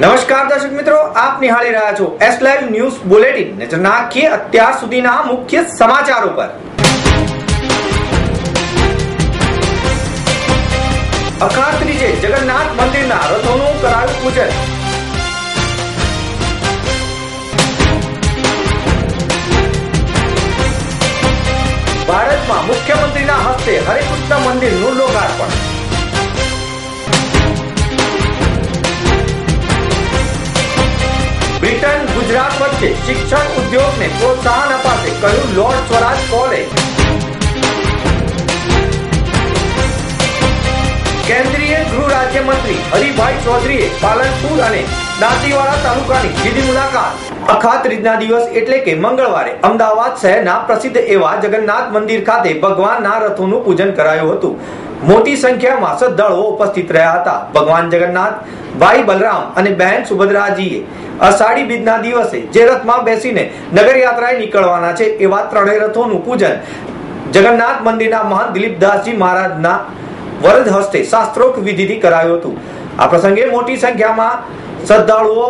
નમસ્કાર દર્શક મિત્રો, આપ નિહાળી રહ્યા છો એસ લાઈવ ન્યૂઝ બુલેટિન નજર નાખીએ અત્યાર સુધીના મુખ્ય સમાચારો પર. અખાત ત્રીજે જગન્નાથ મંદિરના રથોનું કરાયું પૂજન. ભારતમાં મુખ્યમંત્રીના હસ્તે હરિકૃષ્ણ મંદિરનું લોકાર્પણ. બ્રિટન ગુજરાત વચ્ચે શિક્ષણ ઉદ્યોગને પ્રોત્સાહન અપાશે, કહ્યું લોર્ડ સ્વરાજ કોલેજ કેન્દ્રીય ગૃહ રાજ્યમંત્રી હરિભાઈ ચૌધરીએ પાલનપુર અને દાંતીવાડા તાલુકાની લીધી મુલાકાત. અખાત દિવસ એટલે કે મંગળવારે અમદાવાદ શહેરના પ્રસિદ્ધ એવા જગન્નાથ મંદિર ખાતે ભગવાનના રથોનું પૂજન કરાયું હતું. મોટી સંખ્યામાં શ્રદ્ધાળુઓ ઉપસ્થિત રહ્યા હતા. ભગવાન જગન્નાથ, ભાઈ બલરામ અને બહેન સુભદ્રાજીએ અષાઢી બીજના દિવસે જે રથમાં બેસીને નગર યાત્રાએ નીકળવાના છે એવા ત્રણેય રથોનું પૂજન જગન્નાથ મંદિરના મહંત દિલીપદાસજી મહારાજના વરદ હસ્તે શાસ્ત્રોક્ત વિધિથી કરાયું હતું. આ પ્રસંગે મોટી સંખ્યામાં શ્રદ્ધાળુઓ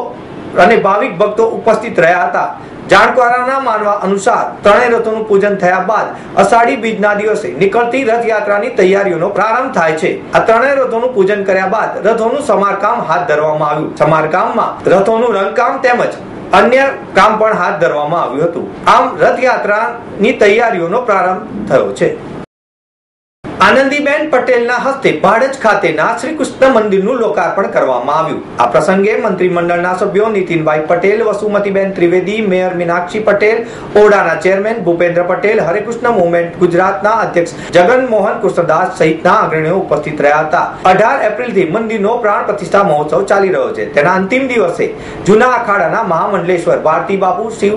અને ભાવિક ભક્તો ઉપસ્થિત રહ્યા હતા. જાણકારોના માનવા અનુસાર ત્રણેય રથોનું પૂજન થયા બાદ અષાઢી બીજના દિવસે નીકળતી રથયાત્રાની તૈયારીઓનો પ્રારંભ થાય છે. આ ત્રણેય રથોનું પૂજન કર્યા બાદ રથોનું સમારકામ હાથ ધરવામાં આવ્યું. સમારકામમાં રથોનું રંગકામ તેમજ અન્ય કામ પણ હાથ ધરવામાં આવ્યું હતું. આમ રથયાત્રાની તૈયારીઓનો પ્રારંભ થયો છે. આનંદીબેન પટેલના હસ્તે ભાડજ ખાતેના શ્રી કૃષ્ણ મંદિરનું લોકાર્પણ કરવામાં આવ્યું. આ પ્રસંગે મંત્રીમંડળના સભ્યો નીતિનભાઈ પટેલ, વસુમતીબેન ત્રિવેદી, મેયર મીનાક્ષી પટેલ ઓડાના ચેરમેન ભૂપેન્દ્ર પટેલ, હરેકૃષ્ણ મુવમેન્ટ ગુજરાતના અધ્યક્ષ જગન કૃષ્ણદાસ સહિતના અગ્રણીઓ ઉપસ્થિત રહ્યા હતા. અઢાર એપ્રિલથી મંદિરનો પ્રાણ પ્રતિષ્ઠા મહોત્સવ ચાલી રહ્યો છે. તેના અંતિમ દિવસે જૂના અખાડાના મહામંડલેશ્વર ભારતી બાપુ શિવ,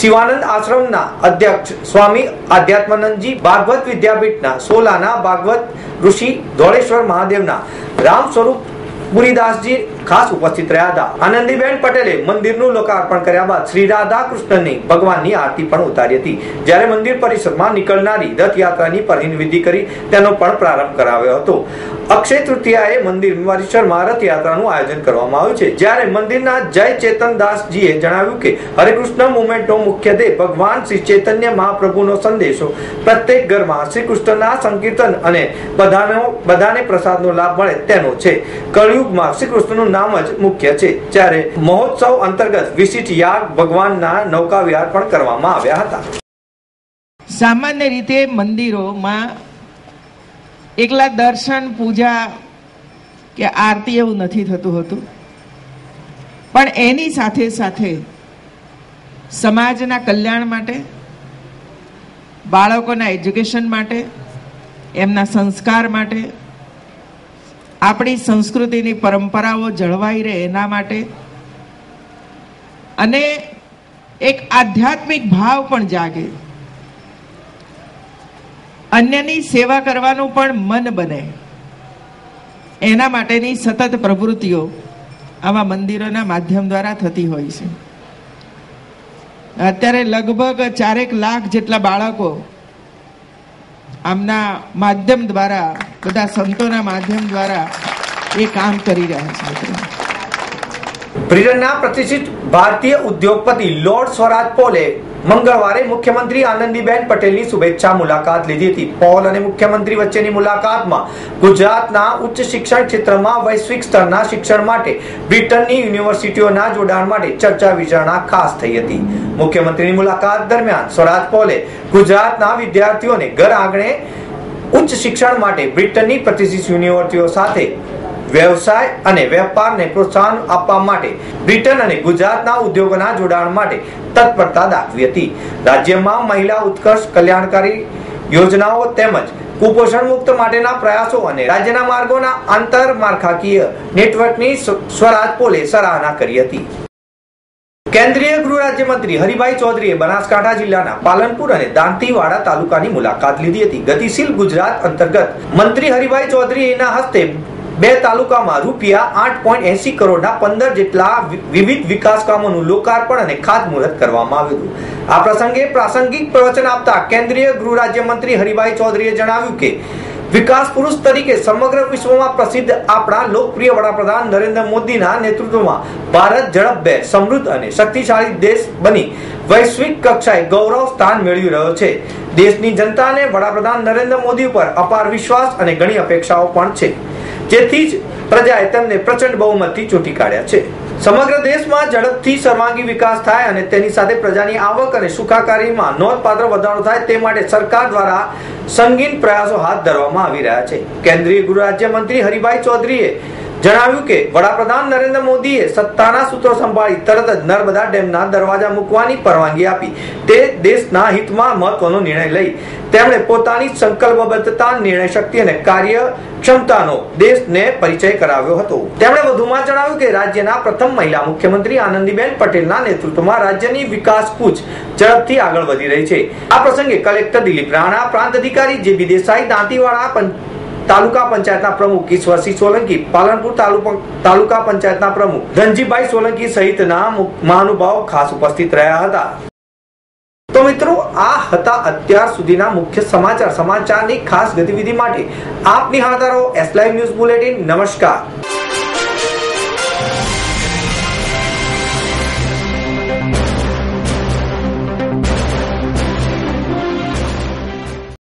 શિવાનંદ આશ્રમના અધ્યક્ષ સ્વામી આધ્યાત્માનંદજી, ભાગવત વિદ્યાપીઠના સોલાના ભાગવત ઋષિ ધોળેશ્વર મહાદેવના રામ સ્વરૂપ પુરીદાસજી ખાસ ઉપસ્થિત રહ્યા હતા. આનંદીબેન પટેલે મંદિરનું લોકાર્પણ કર્યા બાદ શ્રી રાધા કૃષ્ણની ભગવાનની આરતી પણ ઉતારી હતી. જ્યારે મંદિર પરિસરમાં નીકળનારી રથયાત્રાની પરિવિધિ કરી તેનો પણ પ્રારંભ કરાવ્યો હતો. અક્ષય તૃતીયાએ મંદિર પરિસરમાં રથયાત્રાનું આયોજન કરવામાં આવ્યું છે. જ્યારે મંદિરના જય ચેતનદાસજીએ જણાવ્યું કે હરિકૃષ્ણ મુવમેન્ટનો મુખ્ય ધ્યેય ભગવાન શ્રી ચૈતન્ય મહાપ્રભુનો સંદેશો પ્રત્યેક ઘરમાં શ્રી કૃષ્ણના સંકીર્તન અને બધાનો બધાને પ્રસાદનો લાભ મળે તેનો છે. કળયુગમાં શ્રી કૃષ્ણનું નામ જ મુખ્ય છે, જ્યારે મહોત્સવ અંતર્ગત વિશિષ્ટ યાગ ભગવાનના નૌકા વિહાર પણ કરવામાં આવ્યા હતા. સામાન્ય રીતે મંદિરોમાં એકલા દર્શન, પૂજા કે આરતી એવું નથી થતું હતું. પણ એની સાથે સાથે સમાજના કલ્યાણ માટે, બાળકોના એજ્યુકેશન માટે, એમના સંસ્કાર માટે આપણી સંસ્કૃતિની પરંપરાઓ જળવાઈ રહે એના માટે. અને એક આધ્યાત્મિક ભાવ પણ જાગે. અન્યની સેવા કરવાનું પણ મન બને. એના માટેની સતત પ્રવૃત્તિઓ આવા મંદિરોના માધ્યમ દ્વારા થતી હોય છે. અત્યારે લગભગ ચારેક લાખ જેટલા બાળકો આમના માધ્યમ દ્વારા બધા સંતોના માધ્યમ દ્વારા એ કામ કરી રહ્યા છે. બ્રિટનના પ્રતિષ્ઠિત ભારતીય ઉદ્યોગપતિ લોર્ડ સ્વરાજ પોલે મંગળવારે મુખ્યમંત્રી આનંદીબેન પટેલની શુભેચ્છા મુલાકાત લીધી હતી. પોલ અને મુખ્યમંત્રી વચ્ચેની મુલાકાતમાં ગુજરાતના ઉચ્ચ શિક્ષણ ક્ષેત્રમાં વૈશ્વિક સ્તરના શિક્ષણ માટે, બ્રિટનની યુનિવર્સિટીઓના જોડાણ માટે ચર્ચા વિચારણા ખાસ થઈ હતી. મુખ્યમંત્રીની મુલાકાત દરમિયાન સ્વરાજ પોલે ગુજરાતના વિદ્યાર્થીઓને ઘર આંગણે ઉચ્ચ શિક્ષણ માટે બ્રિટનની પ્રતિષ્ઠિત યુનિવર્સિટીઓ સાથે વ્યવસાય અને વેપારને પ્રોત્સાહન આપવા માટે બ્રિટન અને ગુજરાતના ઉદ્યોગોના જોડાણ માટે તત્પરતા દાખવી હતી. રાજ્યમાં મહિલા ઉત્કર્ષ કલ્યાણકારી યોજનાઓ તેમજ કુપોષણ મુક્ત માટેના પ્રયાસો અને રાજ્યના માર્ગોના આંતરમાળખાકીય નેટવર્કની સ્વરાજ પોલે સરાહના કરી હતી. કેન્દ્રીય ગૃહ રાજ્યમંત્રી હરિભાઈ ચૌધરીએ બનાસકાંઠા જિલ્લાના પાલનપુર અને દાંતીવાડા તાલુકાની મુલાકાત લીધી હતી. ગતિશીલ ગુજરાત અંતર્ગત મંત્રી હરિભાઈ ચૌધરીના હસ્તે બે તાલુકામાં રૂપિયા આઠ પોઈન્ટ એસી કરોડના પંદર જેટલા વિવિધ વિકાસ કામોનું લોકાર્પણ અને ખાતમુહૂર્ત કરવામાં આવ્યું હતું. આ પ્રસંગે પ્રાસંગિક પ્રવચન આપતા કેન્દ્રીય ગૃહ રાજ્યમંત્રી હરિભાઈ ચૌધરીએ જણાવ્યું કે વિકાસ પુરુષ તરીકે સમગ્ર વિશ્વમાં પ્રસિદ્ધ આપણા લોકપ્રિય વડાપ્રધાન નરેન્દ્ર મોદીના નેતૃત્વમાં ભારત ઝડપભે સમૃદ્ધ અને શક્તિશાળી દેશ બની. વૈશ્વિક કક્ષાએ ગૌરવ સ્થાન મેળવી રહ્યો છે. દેશની જનતાને વડાપ્રધાન નરેન્દ્ર મોદી ઉપર અપાર વિશ્વાસ અને ઘણી અપેક્ષાઓ પણ છે. જેથી જ પ્રજાએ તેમને પ્રચંડ બહુમતથી ચૂંટી કાઢ્યા છે. સમગ્ર દેશમાં ઝડપથી સર્વાંગી વિકાસ થાય અને તેની સાથે પ્રજાની આવક અને સુખાકારીમાં નોંધપાત્ર વધારો થાય તે માટે સરકાર દ્વારા સંગીન પ્રયાસો હાથ ધરવામાં આવી રહ્યા છે. કેન્દ્રીય ગૃહ રાજ્યમંત્રી હરિભાઈ ચૌધરીએ જણાવ્યું કે વડાપ્રધાન નરેન્દ્ર મોદીએ સત્તાના સૂત્રો સંભાળી તરત જ નર્મદા ડેમના દરવાજા મૂકવાની પરવાનગી આપી. તે દેશના હિતમાં મહત્વનો નિર્ણય લઈ. તેમણે પોતાની સંકલ્પબદ્ધતા, નિર્ણય શક્તિ અને કાર્ય ક્ષમતાનો દેશને પરિચય કરાવ્યો હતો. તેમણે વધુમાં જણાવ્યું કે રાજ્યના પ્રથમ મહિલા મુખ્યમંત્રી આનંદીબેન પટેલના નેતૃત્વમાં રાજ્યની વિકાસ કૂચ ઝડપથી આગળ વધી રહી છે. આ પ્રસંગે કલેક્ટર દિલીપ રાણા, પ્રાંત અધિકારી જેબી દેસાઈ, દાંતીવાડા તાલુકા પંચાયતના પ્રમુખ ઈશ્વરસિંહ સોલંકી, પાલનપુર તાલુકા પંચાયતના પ્રમુખ ધનજીભાઈ સોલંકી સહિતના મહાનુભાવો ખાસ ઉપસ્થિત રહ્યા હતા. તો મિત્રો, આ હતા અત્યાર સુધીના મુખ્ય સમાચાર. સમાચારની ખાસ ગતિવિધિ માટે આપ નિહાળતા રહો એસ લાઈવ ન્યૂઝ બુલેટિન નમસ્કાર.